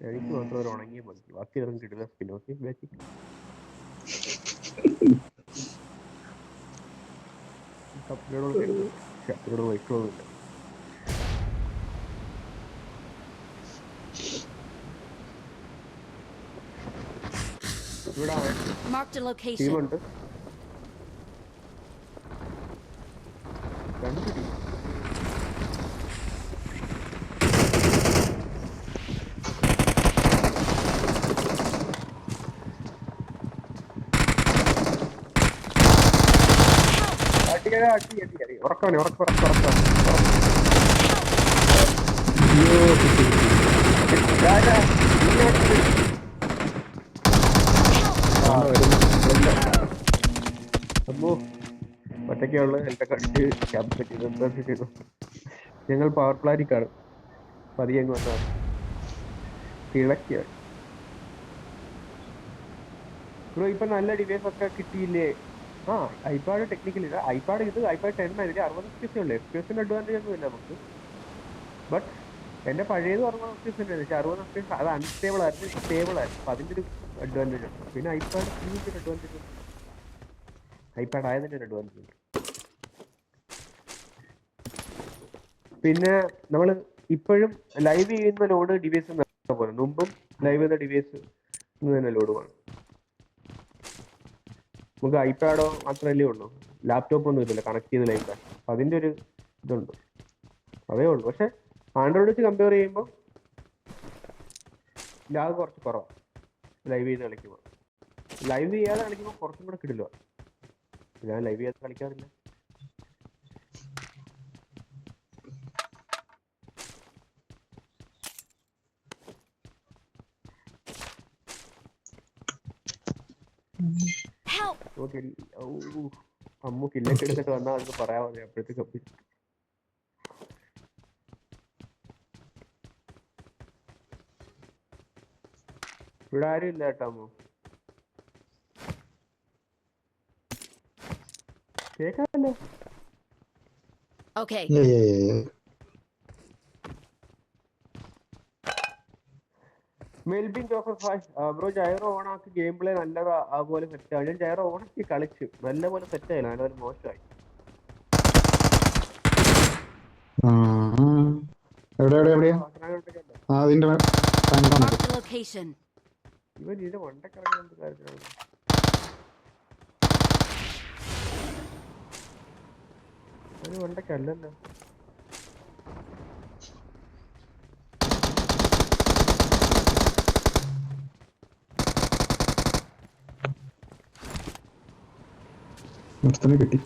എനിക്ക് മാത്രം ഒരു ഉണങ്ങിയ മതി ബാക്കി ഇതൊന്നും കിട്ടില്ല. ഓക്കെ ബാക്കി കപ്പിനോട് കപ്പിനോട് വൈക്കണമെന്നില്ല ഇവിടെ. ടീമുണ്ട് രണ്ട് ടീം ഉറക്കവനെ ഉറക്ക ഉറക്ക ഹെൽത്തൊക്കെ അടിച്ച് ക്യാമ്പ് ചെയ്ത് ചെയ്തു ഞങ്ങൾ പവർ പ്ലാനിക്കാണ് പതിയെ അങ്ങ് വന്നാൽ തിളക്കിയ ബ്രോ ഇപ്പൊ നല്ല ഡിവൈസ് ഒക്കെ കിട്ടിയില്ലേ? ആ ഐപാഡ് ടെക്നിക്കലി ഐപാഡ് ഇത് ഐപാഡ് ടെൻ അതിന് അറുപത് എഫ് പി എസ് ഉള്ളൂ എഫ് പി എസിന് അഡ്വാന്റേജ് നമുക്ക്. ബട്ട് എന്റെ പഴയത് അറുപത് എഫ് പി എസ് പക്ഷെ അറുപത് എഫ് അത് അൺസ്റ്റേബിൾ ആയിരുന്നു. സ്റ്റേബിൾ ആയിരുന്നു അപ്പൊ അതിന്റെ ഒരു അഡ്വാന്റേജ് ഉണ്ട്. പിന്നെ ഐപാഡ് ഒരു അഡ്വാന്റേജ് ഉണ്ട്. ഐപാഡ് ആയതിന്റെ ഒരു അഡ്വാന്റേജ് ഉണ്ട്. പിന്നെ നമ്മൾ ഇപ്പോഴും ലൈവ് ചെയ്യുന്ന ലോഡ് ഡിവൈസ് പോലെ മുമ്പും ലൈവ് ചെയ്യുന്ന ഡിവൈസ് തന്നെ ലോഡ് വേണം. നമുക്ക് ഐപാഡോ മാത്രമല്ലേ ഉള്ളൂ. ലാപ്ടോപ്പ് ഒന്നും ഇല്ലല്ലോ കണക്ട് ചെയ്ത് ഐപാഡ്. അപ്പൊ അതിന്റെ ഒരു ഇതുണ്ട്. അതേ ഉള്ളൂ. പക്ഷെ ആൻഡ്രോയിഡ് വെച്ച് കമ്പയർ ചെയ്യുമ്പോൾ ലാഗ് കുറച്ച് കുറവാണ് ലൈവ് ചെയ്ത് കളിക്കുമ്പോൾ ലൈവ് ചെയ്യാതെ കളിക്കുമ്പോൾ കുറച്ചും കൂടെ കിടില്ല ഞാൻ ലൈവ് ചെയ്യാതെ കളിക്കാറില്ല. Help! ഓക്കെ അമ്മു കില്ലൊക്കെ എടുത്തിട്ട് വന്നാൽ അവർക്ക് പറയാൻ മതി അപ്പോഴത്തേക്ക് അപ്പി ഇവിടെ ആരും ഇല്ല കേട്ടോ അമ്മു കേക്കാമല്ലോ Okay. Melbin Joseph bro gyro ഓണാക്കി ഗെയിം പ്ലേ നല്ലതാ അതുപോലെ സെറ്റ് ആയി. ഞാൻ ജൈറോ ഓണാക്കി കളിച്ചു. നല്ലപോലെ സെറ്റ് ആയില്ല നല്ലൊരു മോശമായി. എവിടെ എവിടെ എവിടെയാ? അതിന്റെ. ഇവൻ ഇതിന്റെ കാര്യത്തിലാണ് അവന് വണ്ടക്കല്ലല്ലോ നിർത്തനെ കിട്ടി.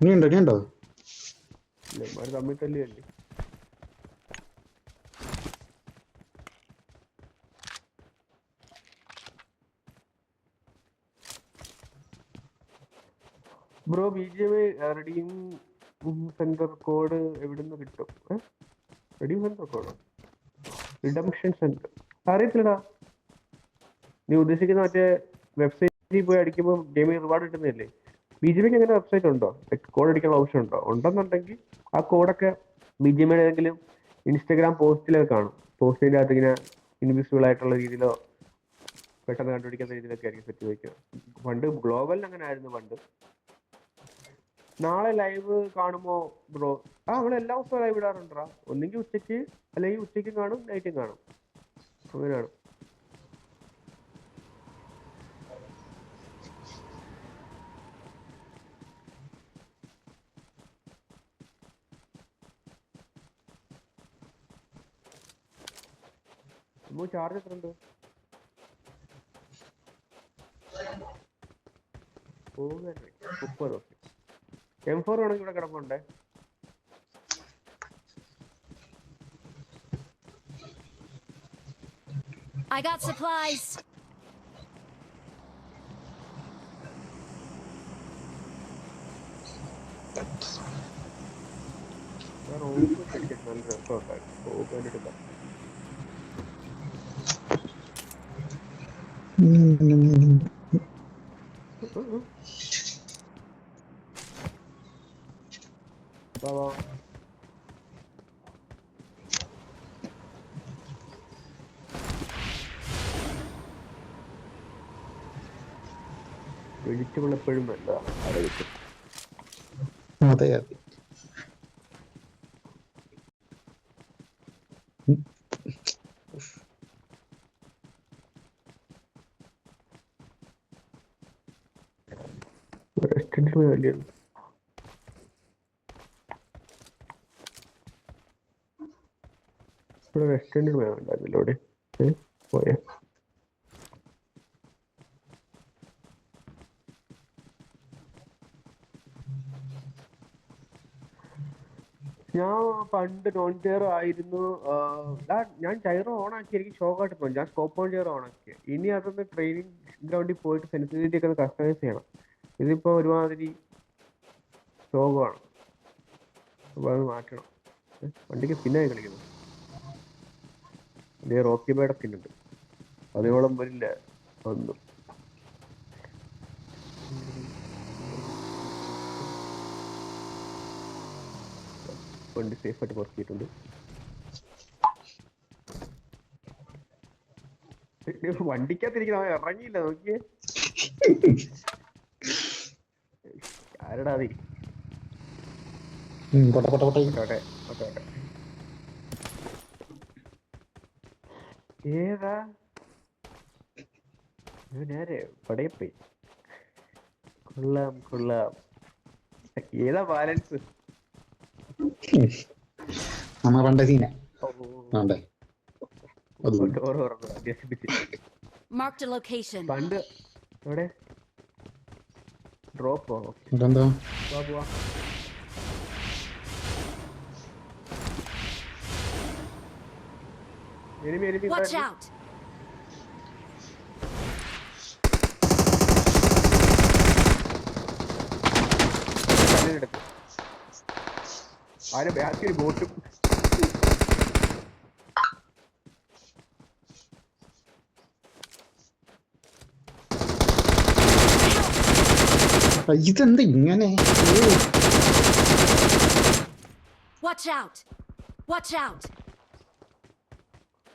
നീ ഉണ്ടോ നീ ഉണ്ടോ തമ്മിൽ തല്ലിയല്ലേ? Bro B G M redeem centre code എവിടുന്ന് കിട്ടും? Redeem centre code? Redemption centre. അറിയത്തില്ലടാ. നീ ഉദ്ദേശിക്കുന്ന മറ്റേ വെബ്സൈറ്റിൽ പോയി അടിക്കുമ്പോൾ ഗെയിമിൽ റിവാർഡ് കിട്ടുന്നില്ലേ? ബി ജെ പിക്ക് അങ്ങനെ വെബ്സൈറ്റ് ഉണ്ടോ? കോഡ് അടിക്കാനുള്ള ഓപ്ഷൻ ഉണ്ടോ? ഉണ്ടെന്നുണ്ടെങ്കിൽ ആ കോഡൊക്കെ ബി ജെ പിയുടെ ഏതെങ്കിലും ഇൻസ്റ്റഗ്രാം പോസ്റ്റിലൊക്കെ കാണും. പോസ്റ്റിന്റെ അകത്ത് ഇങ്ങനെ ഇൻവിസിബിൾ ആയിട്ടുള്ള രീതിയിലോ പെട്ടെന്ന് കണ്ടുപിടിക്കുന്ന രീതിയിലൊക്കെ ആയിരിക്കും സെറ്റ് വയ്ക്കുക പണ്ട് ഗ്ലോബലിൽ അങ്ങനെ ആയിരുന്നു പണ്ട്. നാളെ ലൈവ് കാണുമോ ബ്രോ ആ നമ്മൾ എല്ലാ ദിവസവും ലൈവ് ഇടാറുണ്ടോ ഒന്നെങ്കിൽ ഉച്ചയ്ക്ക് അല്ലെങ്കിൽ ഉച്ചയ്ക്കും കാണും നൈറ്റും കാണും. അങ്ങനെയാണ്. നമ്മൾ ചാർജ് എത്ര ഉണ്ട് മുപ്പത് ഓക്കെ എം ഫോർ വേണമെങ്കിൽ ഇവിടെ കിടപ്പുണ്ടേ. I got supplies. റോബ് കണ്ടിട്ടില്ല വെജിറ്റബിൾ എപ്പോഴും വേണ്ട. അതെ അതെ. റെസ്റ്റോറന്റ് വലിയ ഇവിടെ വെസ്റ്റ് എൻഡിൽ ഇവിടെ ഏ? പോയാ. ഞാൻ പണ്ട് നോൺ ചെയറോ ആയിരുന്നു ഞാൻ ടയർ ഓൺ ആക്കി എനിക്ക് ഷോക്കായിട്ട് തോന്നി. ഞാൻ സ്കോപ്പ് ഓൺ ടയർ ഓൺ ആക്കി ഇനി അതൊന്ന് ട്രെയിനിങ് ഗ്രൗണ്ടിൽ പോയിട്ട് സെൻസിറ്റിവിറ്റി ഒക്കെ കസ്റ്റമൈസ് ചെയ്യണം. ഇതിപ്പോ ഒരുമാതിരി ശോകമാണ്. അപ്പൊ അത് മാറ്റണം. വണ്ടിക്ക് സ്കിന്നായി കളിക്കുന്നു. അതേ റോക്കി ബേയുടെ സ്കിന്നുണ്ട് അതിനോളം വരില്ല ഒന്നും വണ്ടി സേഫ് ആയിട്ട് വർക്ക് ചെയ്തിട്ടുണ്ട് വണ്ടിക്കകത്തിരിക്കുന്ന ഇറങ്ങിയില്ല നോക്കിയേ. ആരടാ അതി ഏതാ നേരെ പടയപ്പോയി കൊള്ളാം കൊള്ളാം ഏതാ ബാലൻസ് നമ്മ പണ്ട സീന പണ്ട് അത് ഡോർ തുറന്നു അഭ്യസിപ്പിച്ച് Marked a location. പണ്ട് എവിടെ ഡ്രോപ്പോ ഇതെന്താ പോവാ പോവാ എനിമി എനിമി Watch out! കല്ലിനെടുത്ത് ആരെ ബാക്കിൽ ബോട്ടും ഇതെന്താ ഇങ്ങനെ? Watch out watch out!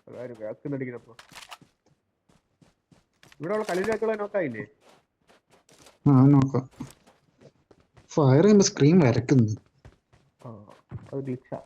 അതാരും ഇവിടെ ഉള്ള നോക്കായില്ലേ ആ നോക്കാം ഫയർ ചെയ്യുമ്പോ സ്ക്രീൻ വരക്കുന്നു ആ അത് ഗ്ലിച്ചാ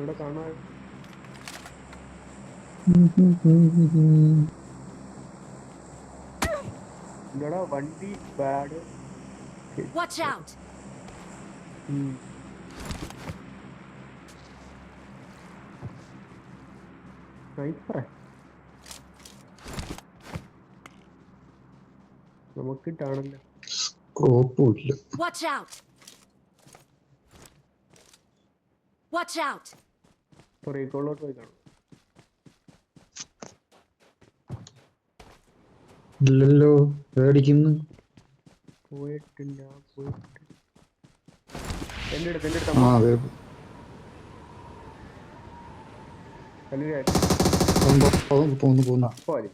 ഇവിടെ കാണാൻ. ഇവിടെ വണ്ടി ബാഡ്. Watch out! സ്നൈപ്പറേ നമുക്കിട്ടാണല്ലോ. സ്കോപ്പും ഇല്ല. Watch out! Watch റീകോളിലോട്ട് പോയി കാണും ഇല്ലല്ലോ പേടിക്കുന്നു പോയിട്ടില്ല പോയിട്ട് എന്റെ അടുത്ത് എന്റെ അടുത്ത് ആ അതെ കല്ലിന് പോന്നു, പോന്നു പോന്നു പോന്നു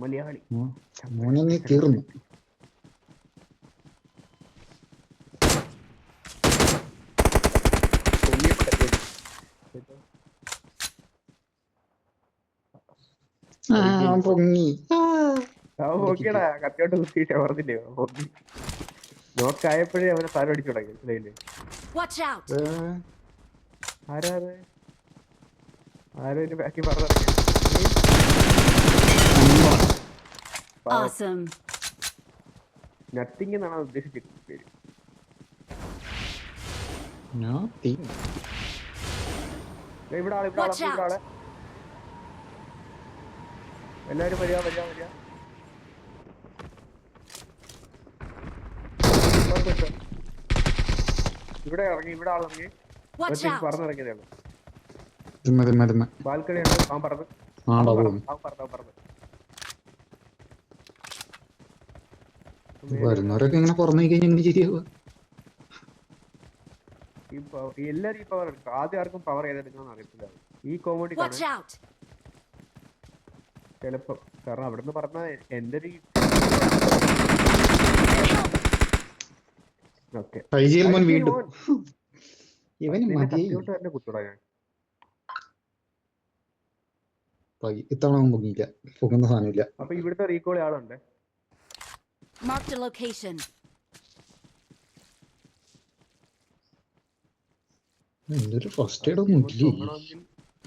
മലയാളി. മോനെ നീ തീർന്നു ആ പൊങ്ങി. ആ. ഓക്കേടാ കത്തിയോട്ട് കുത്തിയിട്ട് പറഞ്ഞില്ലേ പൊങ്ങി. നോക്കായപ്പോഴേ അവനെ സാരം അടിച്ചു തുടങ്ങി മനസ്സിലായില്ലേ Watch out! ആരാ ആരോ ബാക്കി പറഞ്ഞു അമ്മ. Awesome! നത്തിങ് എന്നാണ് പേര്. ദേ ഇവിടെ ആൾ ഇവിടെ ആൾ Watch ഇവിടെ ആൾ. എല്ലാരും വരിക വരിക വരിക. ഇവിടെ ഇറങ്ങി ഇവിടെ ആൾ ഇറങ്ങി. Watch ഒറ്റയ്ക്ക് out! പറഞ്ഞിറങ്ങിയതേ ഉള്ളൂ. തിമ്മ തിമ്മ തിമ്മ. ബാൽക്കണി ഉണ്ട് അവൻ പറഞ്ഞു ആടാ അവൻ അവൻ അവൻ വരുന്നവരൊക്കെ ഇങ്ങനെ പുറമേ കഴിഞ്ഞാൽ ശരിയാവുക ഈ പവർ എല്ലാരും ഈ പവർ എടുക്കും. ആദ്യം ആർക്കും പവർ ഏതെടുക്കണം അറിയത്തില്ല. ഈ കോമഡി Watch ചിലപ്പോ കാരണം അവിടുന്ന് പറഞ്ഞ എന്റെ ഒരു ഇത്തവണ പൊങ്ങിയില്ല. പൊങ്ങുന്ന സാധനമില്ല. അപ്പൊ ഇവിടുത്തെ റീകോൾ ആളുണ്ട്. Marked a location. എന്തൊരു ഫസ്റ്റ് എയ്ഡ് ഒന്നും ഇല്ലേ.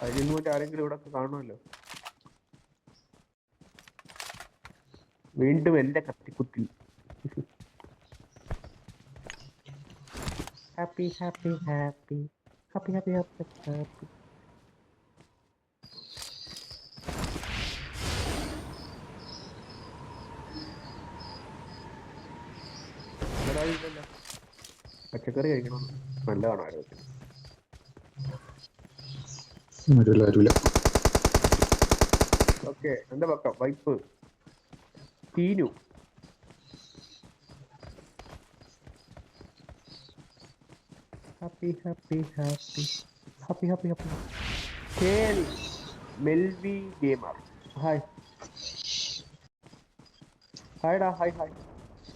അതിൽ നിന്ന് ആരെങ്കിലും ഇവിടെ കാണുമല്ലോ. വീണ്ടും എന്റെ കത്തിക്കുത്തി happy happy happy happy happy happy happy പച്ചക്കറി കഴിക്കണം. നല്ലതാണോ ആരോഗ്യത്തിന് ഓക്കെ എന്റെ പക്കം? Wipe. Teenu happy happy happy happy happy Melvi gamer. Hi ഹായ്ഡാ hi hi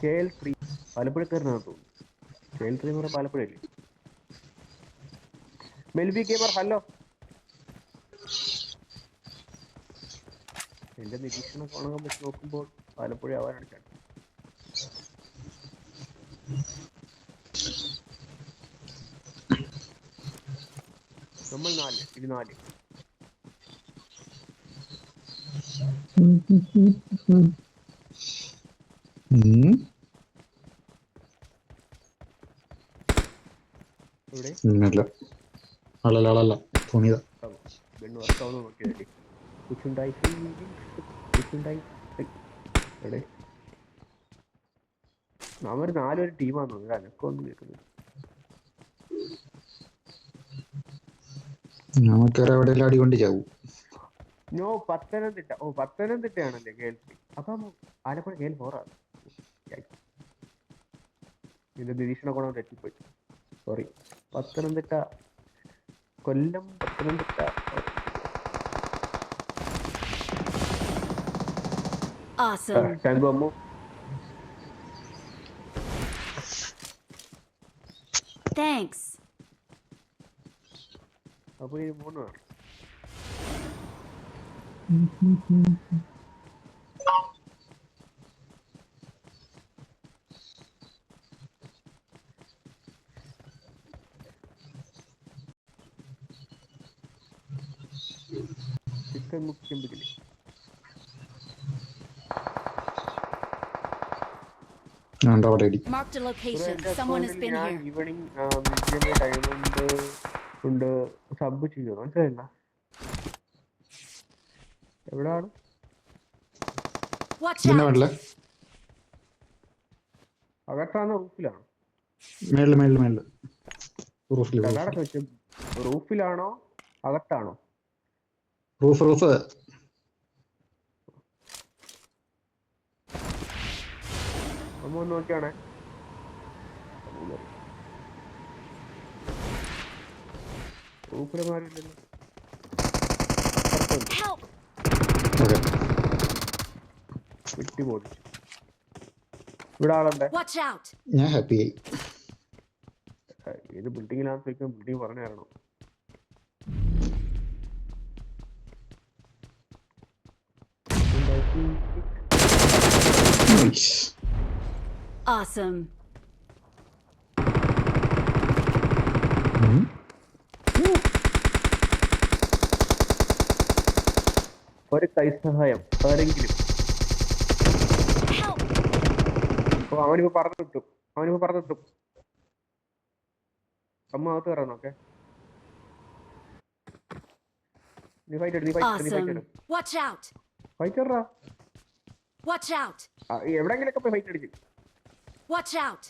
KL three. പാലപ്പുഴക്കാരനാണെന്ന് തോന്നുന്നു. കേൽ ത്രീ എന്ന് പറഞ്ഞാൽ മെൽവി ഗെയിമർ ഹലോ എന്റെ നിരീക്ഷണം കോണകം വെച്ച് നോക്കുമ്പോൾ പാലപ്പുഴ ആവാനാണ് ചാൻസ് നമ്മൾ നാല് ഇത് നാല്. ഉം. വർക്കാവുന്ന നോക്കിയതല്ലേ കുച്ചുണ്ടായി എടേ എവിടെ അവർ നാലൊരു ടീമാന്ന് തോന്നുന്നു അനക്കൊന്നും കേൾക്കുന്നത് നമുക്കേറെ എവിടെയെല്ലാം അടികൊണ്ട് ചാവും. നോ പത്തനംതിട്ട. ഓ പത്തനംതിട്ടയാണല്ലേ കേൾപ്പി. അപ്പം ആലപ്പുഴ കേൾ ഫോറാണ് ഇതിന്റെ നിരീക്ഷണ കോണം തെറ്റിപ്പോയി. Sorry Pathanamthitta Kollam Pathanamthitta Awesome. Thanks. അപ്പൊ ഈ അവിടെ അടി Marked a location. Someone has been here. Evening medium time കൊണ്ട് കൊണ്ട് സബ് ചെയ്തു. മനസ്സിലായില്ല? എവിടാണ്? അകത്താണോ റൂഫിലാണോ? റൂഫിലാണോ? അകത്താണോ? Roof roof. ഒന്ന് നോക്കിയാണേ. റൂഫിലെ മാറിയില്ലല്ലോ വെട്ടി മോടിച്ചു ഇവിടെ ആളുണ്ട്. ഞാൻ ഹാപ്പി ആയി. ഏത് ബിൽഡിങ്ങിനകത്ത് വെക്കും ബിൽഡിംഗ് പറഞ്ഞു തരണം. Nice. Awesome. ഒരു ഒരു കൈസഹായം ആരെങ്കിലും! അപ്പൊ അവനിപ്പോ പറഞ്ഞു കിട്ടും അവനിപ്പോ പറഞ്ഞു കിട്ടും അമ്മ അകത്ത് കയറാൻ നോക്കെ. നീ ഫൈറ്റ് എടു നീ ഫൈറ്റ് നീ ഫൈറ്റ് എടു. ഫൈറ്റ് കയറാ Watch out! എവിടെങ്കിലൊക്കെ പോയി ഫൈറ്റ് അടിക്കും Watch out!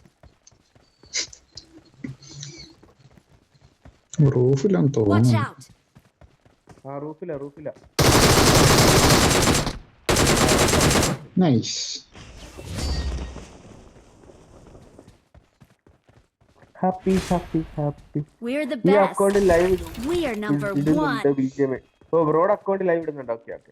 റൂഫിലാന്ന് Watch തോന്നുന്നു out! ആ റൂഫില റൂഫില nice happy happy happy We're the ഈ best. അക്കൗണ്ടിൽ ലൈവ് We are number ഇടുന്നുണ്ട് one. ബി ജി എം ഓ ബ്രോഡ് അക്കൗണ്ടിൽ ലൈവ് ഇടുന്നുണ്ട് ഓക്കെ ഓക്കെ